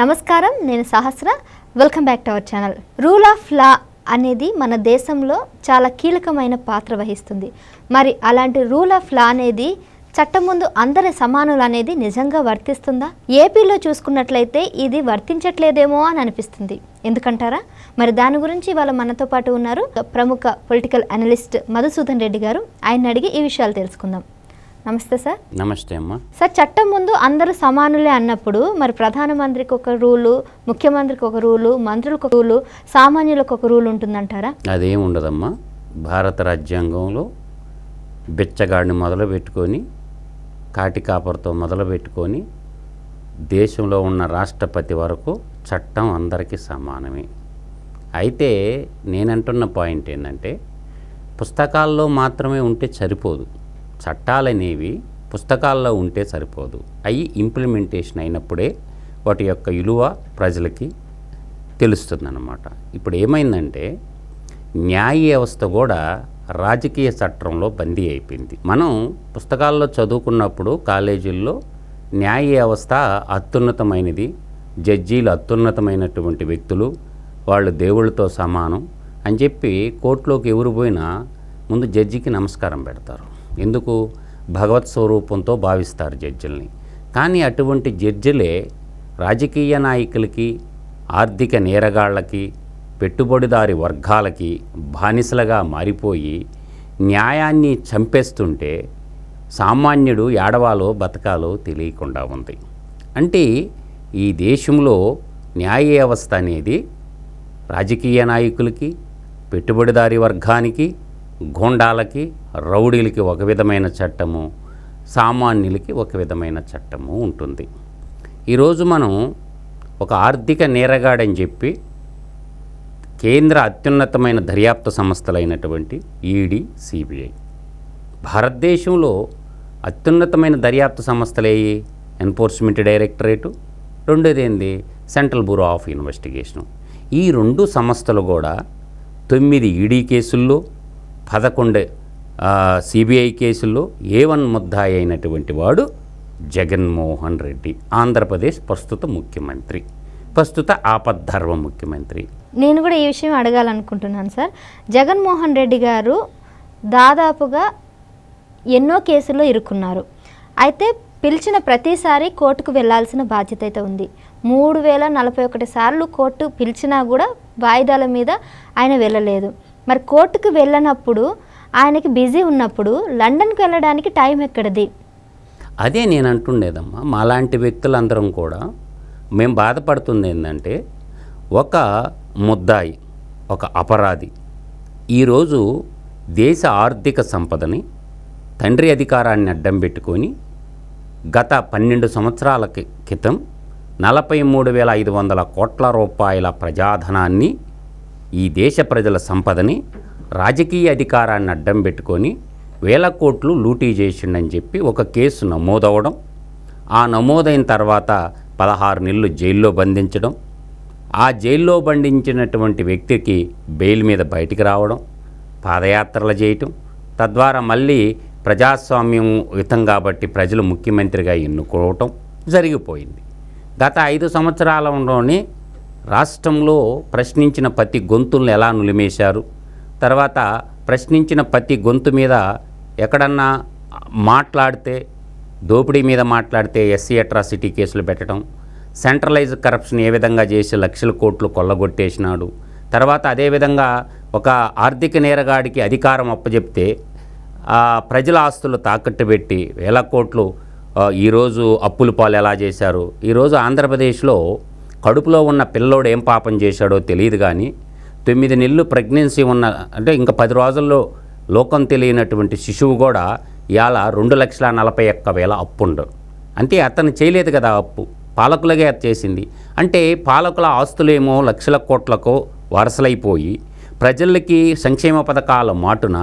నమస్కారం నేను Sahasra. Welcome back to our channel rule of law అనేది మన దేశంలో చాలా కీలకమైన పాత్ర వహిస్తుంది. మరి అలాంటి రూల్ ఆఫ్ లా అనేది చట్టం ముందు అందరి సమానులు అనేది నిజంగా వర్తిస్తుందా? ఏపీలో చూసుకున్నట్లయితే ఇది వర్తించట్లేదేమో అని అనిపిస్తుంది. ఎందుకంటారా? మరి దాని గురించి ఇవాళ మనతో పాటు ఉన్నారు. ప్రముఖ పొలిటికల్ అనలిస్ట్ మధుసూదన్ రెడ్డి గారు. ఆయన అడిగి ఈ విషయాలు తెలుసుకుందాం. నమస్తే సార్. నమస్తే అమ్మ. సార్ చట్టం ముందు అందరూ సమానులే అన్నప్పుడు మరి ప్రధానమంత్రికి ఒక రూలు ముఖ్యమంత్రికి ఒక రూలు మంత్రులకు ఒక రూలు సామాన్యులకు ఒక రూల్ ఉంటుందంటారా? అదేం ఉండదమ్మా. భారత రాజ్యాంగంలో బిచ్చగాడిని మొదలు పెట్టుకొని కాటికాపర్తో మొదలు పెట్టుకొని దేశంలో ఉన్న రాష్ట్రపతి వరకు చట్టం అందరికీ సమానమే. అయితే నేనంటున్న పాయింట్ ఏంటంటే పుస్తకాల్లో మాత్రమే ఉంటే సరిపోదు. చట్టాలనేవి పుస్తకాల్లో ఉంటే సరిపోదు. అవి ఇంప్లిమెంటేషన్ అయినప్పుడే వాటి యొక్క విలువ ప్రజలకి తెలుస్తుందన్నమాట. ఇప్పుడు ఏమైందంటే న్యాయ వ్యవస్థ కూడా రాజకీయ చట్టంలో బందీ అయిపోయింది. మనం పుస్తకాల్లో చదువుకున్నప్పుడు కాలేజీల్లో న్యాయ వ్యవస్థ అత్యున్నతమైనది జడ్జీలు అత్యున్నతమైనటువంటి వ్యక్తులు వాళ్ళు దేవుళ్ళతో సమానం అని చెప్పి కోర్టులోకి ఎవరు పోయినా ముందు జడ్జికి నమస్కారం పెడతారు. ఎందుకు? భగవత్ స్వరూపంతో భావిస్తారు జడ్జిల్ని. కానీ అటువంటి జడ్జిలే రాజకీయ నాయకులకి ఆర్థిక నేరగాళ్ళకి పెట్టుబడిదారి వర్గాలకి బానిసలుగా మారిపోయి న్యాయాన్ని చంపేస్తుంటే సామాన్యుడు ఏడవాలో బతకాలో తెలియకుండా ఉంది. అంటే ఈ దేశంలో న్యాయ వ్యవస్థ అనేది రాజకీయ నాయకులకి పెట్టుబడిదారి వర్గానికి గోండాలకి రౌడీలకి ఒక విధమైన చట్టము సామాన్యులకి ఒక విధమైన చట్టము ఉంటుంది. ఈరోజు మనం ఒక ఆర్థిక నేరగాడని చెప్పి కేంద్ర అత్యున్నతమైన దర్యాప్తు సంస్థలైనటువంటి ఈడీ సిబిఐ. భారతదేశంలో అత్యున్నతమైన దర్యాప్తు సంస్థలేయి ఎన్ఫోర్స్మెంట్ డైరెక్టరేటు రెండోది ఏంది? Central bureau of investigation. ఈ రెండు సంస్థలు కూడా తొమ్మిది ఈడీ కేసుల్లో పదకొండు సిబిఐ కేసుల్లో ఏ వన్ ముద్దాయి అయినటువంటి వాడు జగన్మోహన్ రెడ్డి ఆంధ్రప్రదేశ్ ప్రస్తుత ముఖ్యమంత్రి ప్రస్తుత ఆపద్ధర్వ ముఖ్యమంత్రి. నేను కూడా ఈ విషయం అడగాలనుకుంటున్నాను సార్. జగన్మోహన్ రెడ్డి గారు దాదాపుగా ఎన్నో కేసుల్లో ఇరుక్కున్నారు. అయితే పిలిచిన ప్రతిసారి కోర్టుకు వెళ్ళాల్సిన బాధ్యత అయితే ఉంది. మూడు వేల నలభై ఒకటి సార్లు కోర్టు పిలిచినా కూడా వాయిదాల మీద ఆయన వెళ్ళలేదు. మరి కోర్టుకు వెళ్ళనప్పుడు ఆయనకి బిజీ ఉన్నప్పుడు లండన్కి వెళ్ళడానికి టైం ఎక్కడిది? అదే నేను అంటుండేదమ్మా మాలాంటి వ్యక్తులందరం కూడా మేము బాధపడుతుంది ఏంటంటే ఒక ముద్దాయి ఒక అపరాధి ఈరోజు దేశ ఆర్థిక సంపదని తండ్రి అధికారాన్ని అడ్డం పెట్టుకొని గత పన్నెండు సంవత్సరాల క్రితం నలభై మూడు వేల ఐదు వందల కోట్ల రూపాయల ప్రజాధనాన్ని ఈ దేశ ప్రజల సంపదని రాజకీయ అధికారాన్ని అడ్డం పెట్టుకొని వేల కోట్లు లూటీ చేసిండని చెప్పి ఒక కేసు నమోదవడం ఆ నమోదైన తర్వాత పదహారు నెలలు జైల్లో బంధించడం ఆ జైల్లో బంధించినటువంటి వ్యక్తికి బెయిల్ మీద బయటికి రావడం పాదయాత్రలు చేయటం తద్వారా మళ్ళీ ప్రజాస్వామ్యం యుతం కాబట్టి ప్రజలు ముఖ్యమంత్రిగా ఎన్నుకోవటం జరిగిపోయింది. గత ఐదు సంవత్సరాలలోనే రాష్ట్రంలో ప్రశ్నించిన ప్రతి గొంతుల్ని ఎలా నులిమేశారు? తర్వాత ప్రశ్నించిన ప్రతి గొంతు మీద ఎక్కడన్నా మాట్లాడితే దోపిడీ మీద మాట్లాడితే ఎస్సీ అట్రాసిటీ కేసులు పెట్టడం సెంట్రలైజ్ కరప్షన్ ఏ విధంగా చేసి లక్షల కోట్లు కొల్లగొట్టేసినాడు తర్వాత అదేవిధంగా ఒక ఆర్థిక నేరగాడికి అధికారం అప్పచెప్తే ప్రజల ఆస్తులు తాకట్టు పెట్టి వేల కోట్లు ఈరోజు అప్పులు పాలు ఎలా చేశారు? ఈరోజు ఆంధ్రప్రదేశ్లో కడుపులో ఉన్న పిల్లోడు ఏం పాపం చేశాడో తెలియదు కానీ తొమ్మిది నెలలు ప్రెగ్నెన్సీ ఉన్న అంటే ఇంకా పది రోజుల్లో లోకం తెలియనటువంటి శిశువు కూడా ఇవాళ రెండు లక్షల నలభై ఒక్క వేల అప్పుండు అంటే అతను చేయలేదు కదా అప్పు. పాలకులగే అది చేసింది. అంటే పాలకుల ఆస్తులేమో లక్షల కోట్లకు వరసలైపోయి ప్రజలకి సంక్షేమ పథకాల మాటున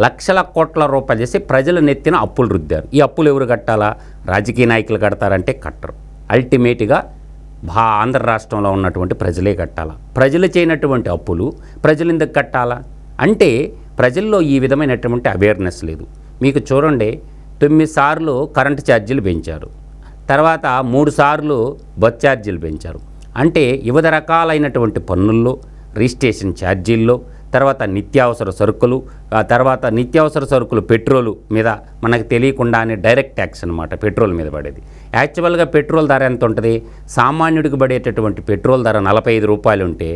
లక్షల కోట్ల రూపాయలు చేసి ప్రజల నెత్తిన అప్పులు రుద్దారు. ఈ అప్పులు ఎవరు కట్టాలా? రాజకీయ నాయకులు కడతారంటే కట్టరు. అల్టిమేట్గా భా ఆంధ్ర రాష్ట్రంలో ఉన్నటువంటి ప్రజలే కట్టాలా? ప్రజలు చేయనటువంటి అప్పులు ప్రజలు ఎందుకు కట్టాలా? అంటే ప్రజల్లో ఈ విధమైనటువంటి అవేర్నెస్ లేదు. మీకు చూడండి తొమ్మిది సార్లు కరెంటు ఛార్జీలు పెంచారు. తర్వాత మూడు సార్లు బస్ ఛార్జీలు పెంచారు. అంటే వివిధ రకాలైనటువంటి పన్నుల్లో రిజిస్ట్రేషన్ ఛార్జీల్లో తర్వాత నిత్యావసర సరుకులు తర్వాత నిత్యావసర సరుకులు పెట్రోలు మీద మనకు తెలియకుండానే డైరెక్ట్ ట్యాక్స్ అనమాట పెట్రోల్ మీద పడేది. యాక్చువల్గా పెట్రోల్ ధర ఎంత ఉంటుంది? సామాన్యుడికి పడేటటువంటి పెట్రోల్ ధర నలభై ఐదు రూపాయలు ఉంటే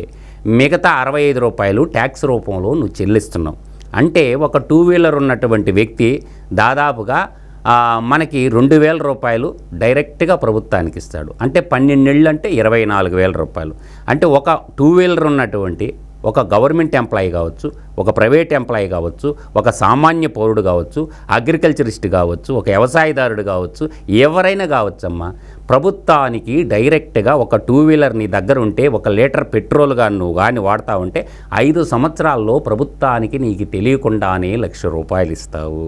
మిగతా అరవై ఐదు రూపాయలు ట్యాక్స్ రూపంలో నువ్వు చెల్లిస్తున్నావు. అంటే ఒక టూ వీలర్ ఉన్నటువంటి వ్యక్తి దాదాపుగా మనకి రెండు వేల రూపాయలు డైరెక్ట్గా ప్రభుత్వానికి ఇస్తాడు. అంటే పన్నెండేళ్ళు అంటే ఇరవై నాలుగు వేల రూపాయలు. అంటే ఒక టూ వీలర్ ఉన్నటువంటి ఒక గవర్నమెంట్ ఎంప్లాయీ కావచ్చు ఒక ప్రైవేట్ ఎంప్లాయీ కావచ్చు ఒక సామాన్య పౌరుడు కావచ్చు అగ్రికల్చరిస్ట్ కావచ్చు ఒక వ్యవసాయదారుడు కావచ్చు ఎవరైనా కావచ్చమ్మా. ప్రభుత్వానికి డైరెక్ట్గా ఒక టూ వీలర్ నీ దగ్గర ఉంటే ఒక లీటర్ పెట్రోల్ కానీ నువ్వు కానీ వాడుతూ ఉంటే ఐదు సంవత్సరాల్లో ప్రభుత్వానికి నీకు తెలియకుండానే లక్ష రూపాయలు ఇస్తావు.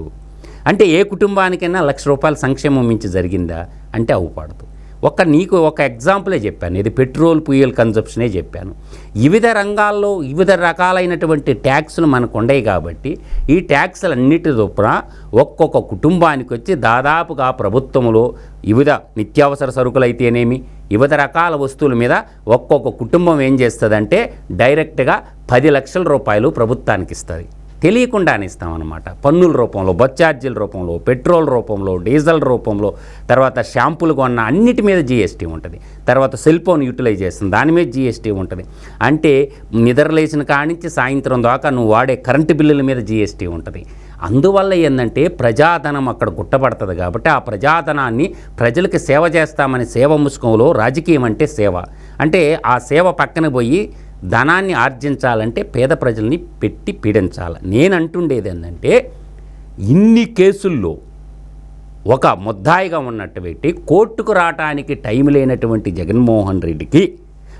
అంటే ఏ కుటుంబానికైనా లక్ష రూపాయల సంక్షేమం మించి జరిగిందా? అంటే అవుపడదు ఒక నీకు ఒక ఎగ్జాంపులే చెప్పాను. ఇది పెట్రోల్ ఫ్యూయల్ కన్జప్షనే చెప్పాను. వివిధ రంగాల్లో వివిధ రకాలైనటువంటి ట్యాక్సులు మనకు ఉండయి కాబట్టి ఈ ట్యాక్సులన్నిటి చొప్పున ఒక్కొక్క కుటుంబానికి వచ్చి దాదాపుగా ప్రభుత్వంలో వివిధ నిత్యావసర సరుకులు అయితేనేమి వివిధ రకాల వస్తువుల మీద ఒక్కొక్క కుటుంబం ఏం చేస్తుందంటే డైరెక్ట్గా పది లక్షల రూపాయలు ప్రభుత్వానికి ఇస్తుంది తెలియకుండానే ఇస్తామన్నమాట. పన్నుల రూపంలో బస్ రూపంలో పెట్రోల్ రూపంలో డీజిల్ రూపంలో తర్వాత షాంపూలు కొన్న అన్నిటి మీద జీఎస్టీ ఉంటుంది. తర్వాత సెల్ ఫోన్ యూటిలైజేషన్ దాని మీద జీఎస్టీ ఉంటుంది. అంటే నిద్రలేసిన కానించి సాయంత్రం దాకా నువ్వు వాడే కరెంటు బిల్లుల మీద జీఎస్టీ ఉంటుంది. అందువల్ల ఏంటంటే ప్రజాధనం అక్కడ గుట్టబడుతుంది కాబట్టి ఆ ప్రజాధనాన్ని ప్రజలకు సేవ చేస్తామని సేవ ముసుకంలో రాజకీయం అంటే సేవ. అంటే ఆ సేవ పక్కన పోయి ధనాన్ని ఆర్జించాలంటే పేద ప్రజల్ని పెట్టి పీడించాలి. నేను అంటుండేది ఏంటంటే ఇన్ని కేసుల్లో ఒక ముద్దాయిగా ఉన్నట్టు పెట్టి కోర్టుకు రావటానికి టైం లేనటువంటి జగన్మోహన్ రెడ్డికి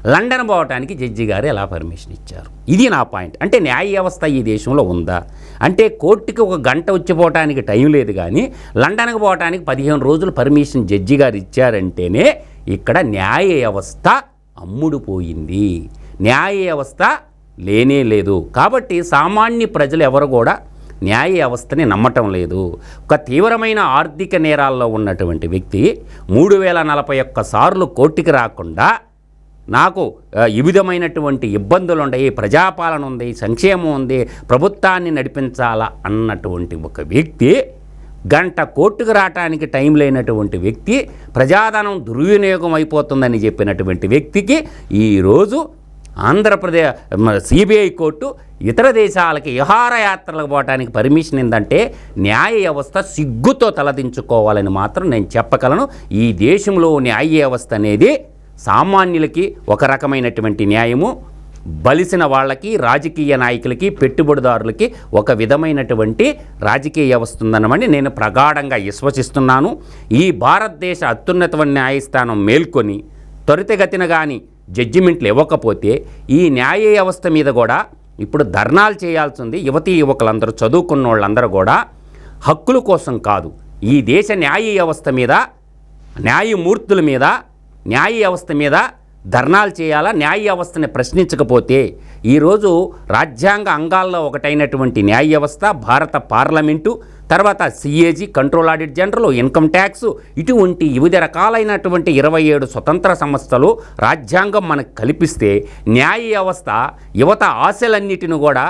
లండన్ పోవటానికి జడ్జి గారు ఎలా పర్మిషన్ ఇచ్చారు? ఇది నా పాయింట్. అంటే న్యాయ వ్యవస్థ ఈ దేశంలో ఉందా? అంటే కోర్టుకి ఒక గంట వచ్చిపోవటానికి టైం లేదు కానీ లండన్కి పోవటానికి పదిహేను రోజులు పర్మిషన్ జడ్జి గారు ఇచ్చారంటేనే ఇక్కడ న్యాయ వ్యవస్థ అమ్ముడు పోయింది న్యాయ వ్యవస్థ లేనే లేదు. కాబట్టి సామాన్య ప్రజలు ఎవరు కూడా న్యాయ వ్యవస్థని నమ్మటం లేదు. ఒక తీవ్రమైన ఆర్థిక నేరాల్లో ఉన్నటువంటి వ్యక్తి మూడు వేల నలభై ఒక్క సార్లు కోర్టుకి రాకుండా నాకు ఈ విధమైనటువంటి ఇబ్బందులు ఉన్నాయి ప్రజాపాలన ఉంది సంక్షేమం ఉంది ప్రభుత్వాన్ని నడిపించాలా అన్నటువంటి ఒక వ్యక్తి గంట కోర్టుకు రావటానికి టైం లేనటువంటి వ్యక్తి ప్రజాధనం దుర్వినియోగం అయిపోతుందని చెప్పినటువంటి వ్యక్తికి ఈరోజు ఆంధ్రప్రదేశ్ సిబిఐ కోర్టు ఇతర దేశాలకి విహారయాత్రలకు పోవడానికి పర్మిషన్ ఏంటంటే న్యాయ వ్యవస్థ సిగ్గుతో తలదించుకోవాలని మాత్రం నేను చెప్పగలను. ఈ దేశంలో న్యాయ వ్యవస్థ అనేది సామాన్యులకి ఒక రకమైనటువంటి న్యాయము బలిసిన వాళ్ళకి రాజకీయ నాయకులకి పెట్టుబడిదారులకి ఒక విధమైనటువంటి రాజకీయ వ్యవస్థ ఉందనమని నేను ప్రగాఢంగా విశ్వసిస్తున్నాను. ఈ భారతదేశ అత్యున్నతమైన న్యాయస్థానం మేల్కొని త్వరితగతిన కానీ జడ్జిమెంట్లు ఇవ్వకపోతే ఈ న్యాయ వ్యవస్థ మీద కూడా ఇప్పుడు ధర్నాలు చేయాల్సి ఉంది యువతీ యువకులందరూ చదువుకున్న వాళ్ళందరూ కూడా హక్కుల కోసం కాదు. ఈ దేశ న్యాయ వ్యవస్థ మీద న్యాయమూర్తుల మీద న్యాయ వ్యవస్థ మీద ధర్నాలు చేయాలా? న్యాయ వ్యవస్థని ప్రశ్నించకపోతే ఈరోజు రాజ్యాంగ అంగాల్లో ఒకటైనటువంటి న్యాయ వ్యవస్థ భారత పార్లమెంటు తర్వాత CAG control audit general income tax ఇటువంటి వివిధ రకాలైనటువంటి ఇరవై ఏడు స్వతంత్ర సంస్థలు రాజ్యాంగం మనకు కల్పిస్తే న్యాయ వ్యవస్థ యువత ఆశలన్నిటిని కూడా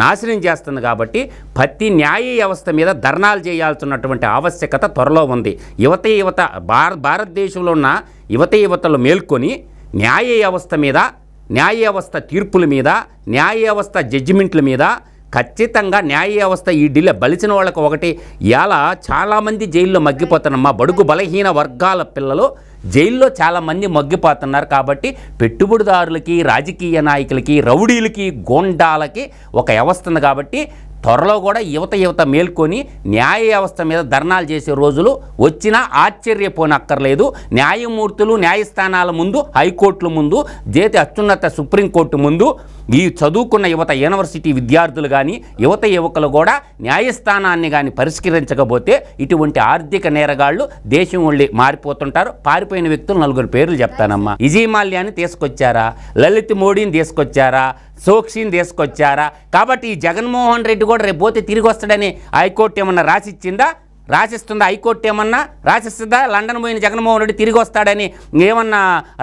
నాశనం చేస్తుంది కాబట్టి ప్రతి న్యాయ వ్యవస్థ మీద ధర్నాలు చేయాల్సినటువంటి ఆవశ్యకత త్వరలో ఉంది. యువత యువత భార భారతదేశంలో ఉన్న యువత యువతలు మేల్కొని న్యాయ వ్యవస్థ మీద న్యాయ వ్యవస్థ తీర్పుల మీద న్యాయ వ్యవస్థ జడ్జిమెంట్ల మీద ఖచ్చితంగా న్యాయ వ్యవస్థ ఈ ఢిల్లీ బలిచిన వాళ్ళకు ఒకటి. ఇలా చాలామంది జైల్లో మగ్గిపోతున్నారమ్మా. బడుగు బలహీన వర్గాల పిల్లలు జైల్లో చాలామంది మగ్గిపోతున్నారు కాబట్టి పెట్టుబడిదారులకి రాజకీయ నాయకులకి రౌడీలకి గోండాలకి ఒక వ్యవస్థ ఉంది కాబట్టి త్వరలో కూడా యువత యువత మేల్కొని న్యాయ వ్యవస్థ మీద ధర్నాలు చేసే రోజులు వచ్చినా ఆశ్చర్యపోనక్కర్లేదు. న్యాయమూర్తులు న్యాయస్థానాల ముందు హైకోర్టుల ముందు జేతి అత్యున్నత సుప్రీంకోర్టు ముందు ఈ చదువుకున్న యువత యూనివర్సిటీ విద్యార్థులు కానీ యువత యువకులు కూడా న్యాయస్థానాన్ని కానీ పరిష్కరించకపోతే ఇటువంటి ఆర్థిక నేరగాళ్ళు దేశం వెళ్ళి మారిపోతుంటారు. పారిపోయిన వ్యక్తులు నలుగురు పేర్లు చెప్తానమ్మా. ఇజీమాల్యాన్ని తీసుకొచ్చారా? లలిత్ మోడీని తీసుకొచ్చారా? సోక్షిని తీసుకొచ్చారా? కాబట్టి ఈ జగన్మోహన్ రెడ్డి కూడా రేపు పోతే తిరిగి వస్తాడని హైకోర్టు ఏమన్నా రాసిచ్చిందా? రాసిస్తుందా హైకోర్టు ఏమన్నా? రాసిస్తుందా? లండన్ పోయిన జగన్మోహన్ రెడ్డి తిరిగి వస్తాడని ఏమన్నా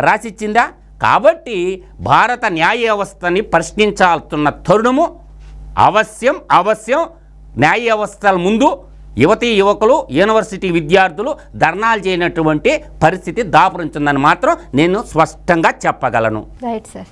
రాసిచ్చిందా? కాబట్టి భారత న్యాయ వ్యవస్థని ప్రశ్నించాల్సిన తరుణము అవశ్యం అవశ్యం. న్యాయ వ్యవస్థల ముందు యువతీ యువకులు యూనివర్సిటీ విద్యార్థులు ధర్నాలు చేయనటువంటి పరిస్థితి దాపురించిందని మాత్రం నేను స్పష్టంగా చెప్పగలను. Right sir